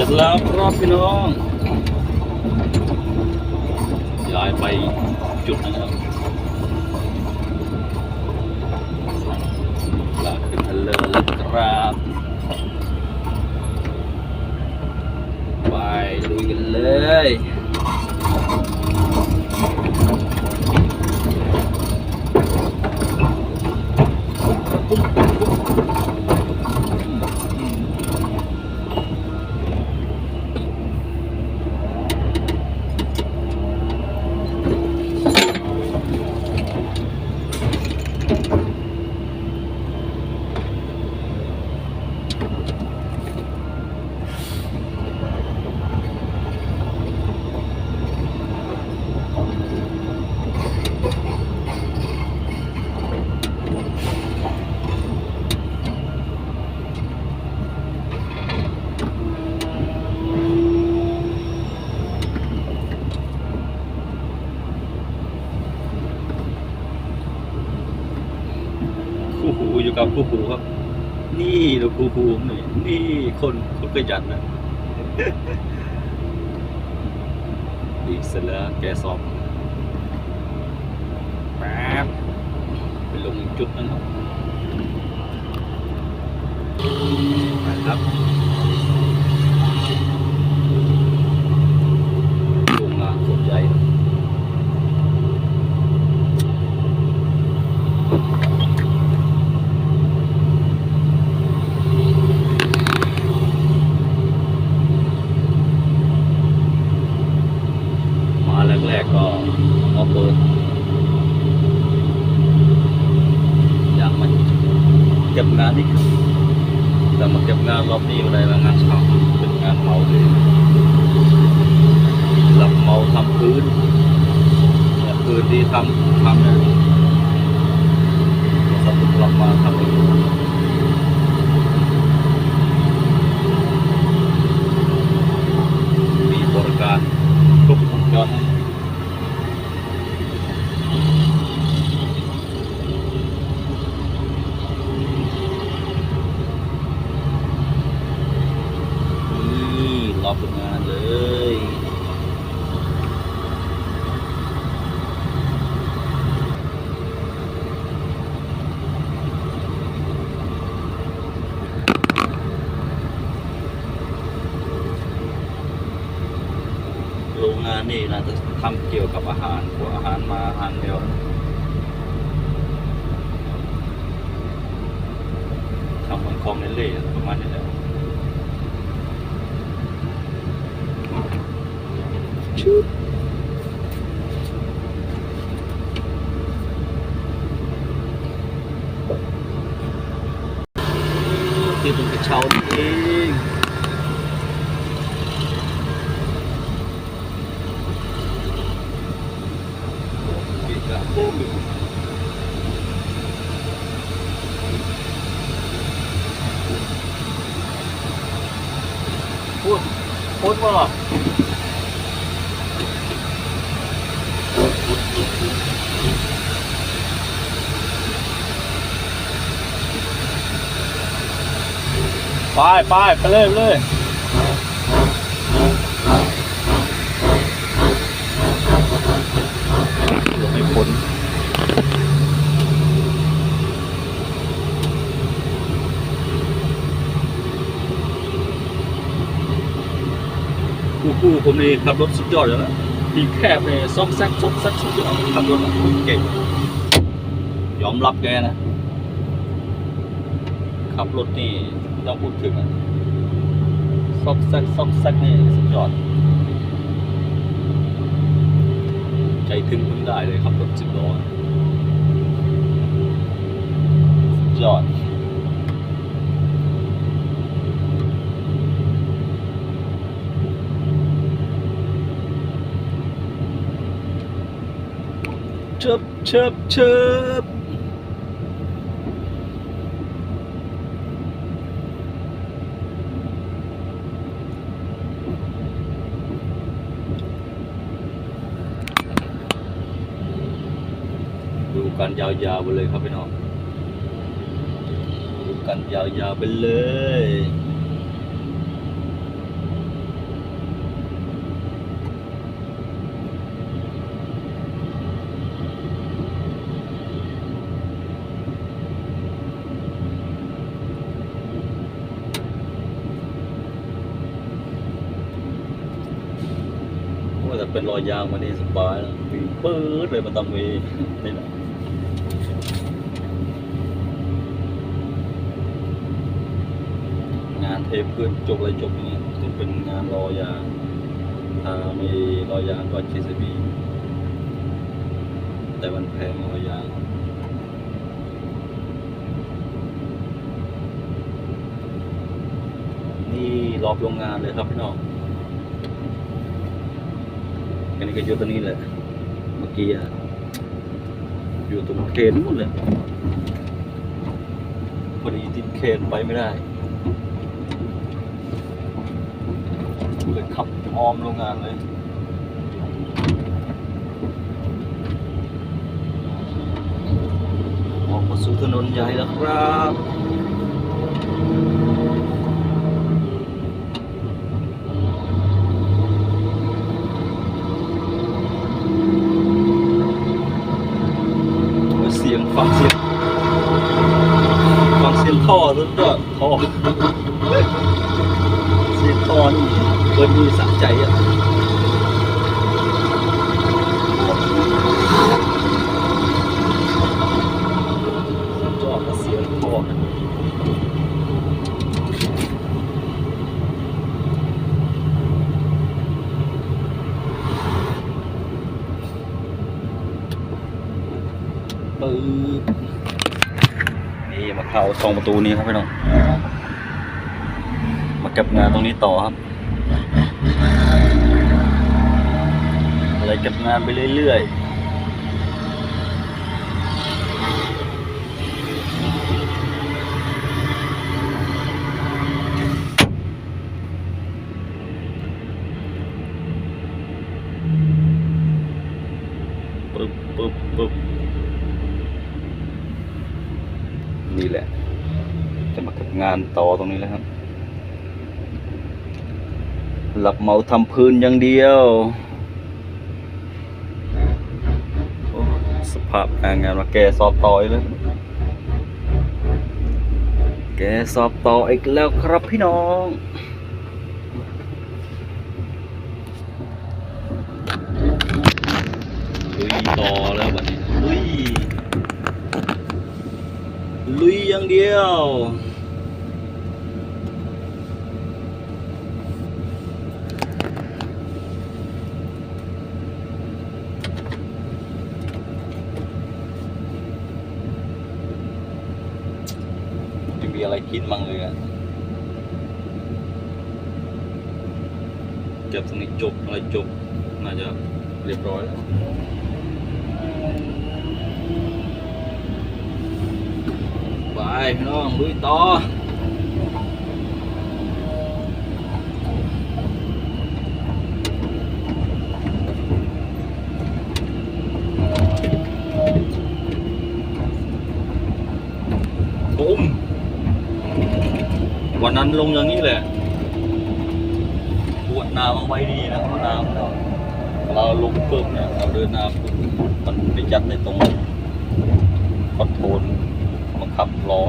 สร็จแล้วครับพี่น้องย้ายไปจุดนะครับลากขึ้นทะเลแล้วครับไปลุยกันเลย คู่หูอยู่กับคู่หูครับ นี่เราคู่หูผมนี่นี่คนคนขยันนะอีกเสร็จแล้วแกสอบแป๊บไปลงอีกจุดนึงครับไปครับโรงงานขนใหญ่ครับ มาแรกๆก็มาเปิดอยากมันเก็บงานนี่ครับแต่มาเก็บงานรอบนี้ก็ได้มางานเช้าเป็นงานเมาเลยรับเมาทำ พื้นเนี่ยพื้นที่ทำทำเนี่ยสมมติรับมาทำเองมีบริการครบวงจร นี่รอฝึกงานเลย โรงงานนี่นะจะทำเกี่ยวกับอาหารพวกอาหารมาอาหารเดียว ทำเหมือนคอมเมนเล่ประมาณนี้แหละ ชุดที่เป็นกระเช้านี่เองอีกแล้วโอ้โห พูดพูดว่าไปไปไปเลยไปเลยเดี๋ยวไม่พ้นคู่คู่ ผมนี่ขับรถสุดยอดเลยนะทีแคบเลยซอกแซกซอกแซกสุดยอดขับรถเก่งยอมรับแกนะ ขับรถนี่ต้องพูดถึงอะซอกแซกซอกแซกนี่สุดยอด ใจถึงพึ่งได้เลยขับรถสิบล้อ สุดยอด เชิบ เชิบเชิบดูกันยาวๆไปเลยครับพี่น้อง ดูกันยาวๆไปเลย เป็นรอยยางมานี่สบายแล้ววิ่งปื๊ดเลยมาตามเวนี่แหละงานเทพื้นจบอะไรจบอย่างงี้ยจะเป็นงานรอยางถ้ามีรอยยางก็จีซบีแต่มันแพงรอยยางนี่รอบโรงงานเลยครับพี่น้อง อันนี้ก็อยู่ตรงนี้แหละเมื่อกี้อยู่ตรงเคนหมดเลยพอดีติดเคนไปไม่ได้เลยขับอ้อมโรงงานเลยออกมาสู่ถนนใหญ่แล้วครับ เสียง ฟังเสียงฟังเสียงท่อรถก็ท่อเสียงท่อนี่เกินมีสะใจอะจอดเสียงท่อ นี่มาเข้าตรงประตูนี้ครับพี่น้องมาเก็บงานตรงนี้ต่อครับอะไรเก็บงานไปเรื่อยๆปึ๊บปึ๊บปึ๊บนี่แหละ จะมาเก็บ งานต่อตรงนี้แล้วครับ หลับเมาทำพื้นอย่างเดียวสภาพงานมาแกสอบต่ออีกแล้วแกสอบต่ออีกแล้วครับพี่น้องลุยต่อแล้วบัดนี้ลุยลุยอย่างเดียว มีอะไรคิดบ้างเลยอะเก็บตรงนี้จบอะไรจบ น่าจะเรียบร้อยแล้วไปพี่น้องลุยต่อ ปุ้ม วันนั้นลงอย่างนี้แหละปวดน้ำเอาไว้ดีนะเพราะน้ำเราเราลงปุ๊บเนี่ยเราเดินน้ำปุ๊บมันไปจัดในตรงคอนโทรลบังคับล้อ